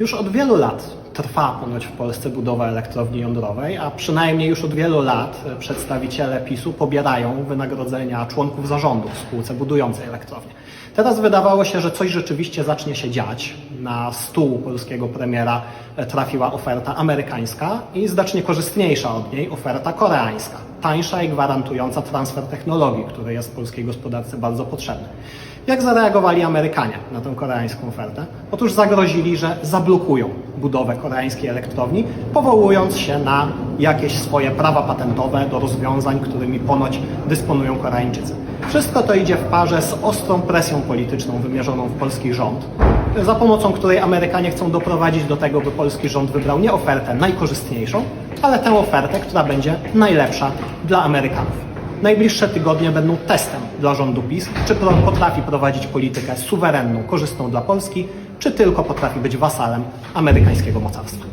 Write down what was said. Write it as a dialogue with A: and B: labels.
A: Już od wielu lat trwa ponoć w Polsce budowa elektrowni jądrowej, a przynajmniej już od wielu lat przedstawiciele PiSu pobierają wynagrodzenia członków zarządu w spółce budującej elektrownię. Teraz wydawało się, że coś rzeczywiście zacznie się dziać. Na stół polskiego premiera trafiła oferta amerykańska i znacznie korzystniejsza od niej oferta koreańska. Tańsza i gwarantująca transfer technologii, który jest polskiej gospodarce bardzo potrzebny. Jak zareagowali Amerykanie na tę koreańską ofertę? Otóż zagrozili, że zablokują budowę koreańskiej elektrowni, powołując się na jakieś swoje prawa patentowe do rozwiązań, którymi ponoć dysponują Koreańczycy. Wszystko to idzie w parze z ostrą presją polityczną wymierzoną w polski rząd, za pomocą której Amerykanie chcą doprowadzić do tego, by polski rząd wybrał nie ofertę najkorzystniejszą, ale tę ofertę, która będzie najlepsza dla Amerykanów. Najbliższe tygodnie będą testem dla rządu PiS, czy potrafi prowadzić politykę suwerenną, korzystną dla Polski, czy tylko potrafi być wasalem amerykańskiego mocarstwa.